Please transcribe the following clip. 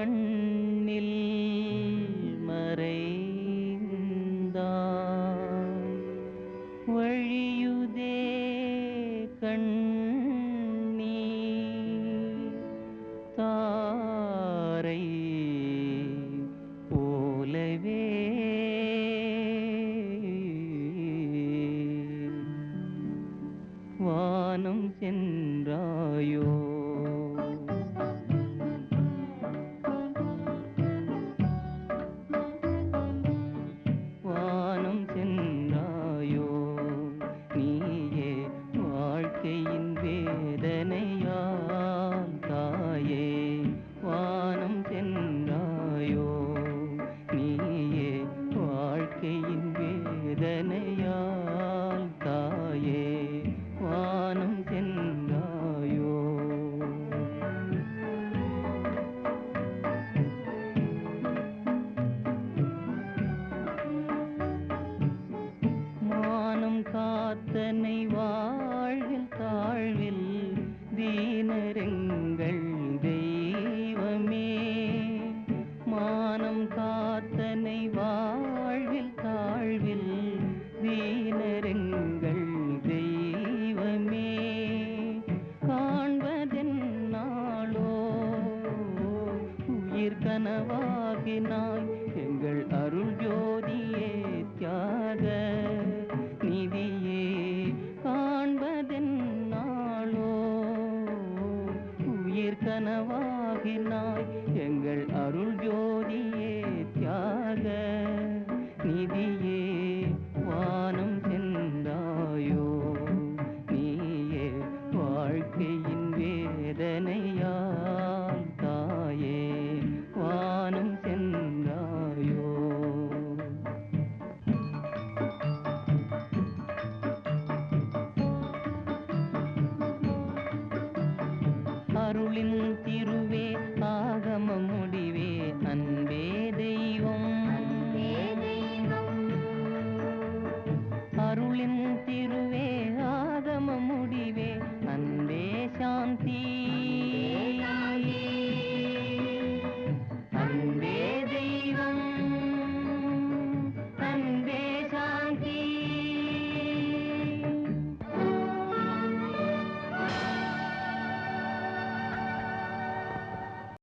மண்ணில் மறைந்தாய். வழியுதே கண்ணீ தாரை போலவே. வானம் சென்றாயோ வேதனையான் தாயே. கனவாகினாய். எங்கள் அருள் ஜோதியே தியாக நிதியே காண்பதென் நாளோ உயிர் கனவாகினாய். எங்கள் அருள் ஜோதியே தியாக நிதியே வானம் சென்றாயோ? நீயே வாழ்க்கையின் வேதனையா? அருளின்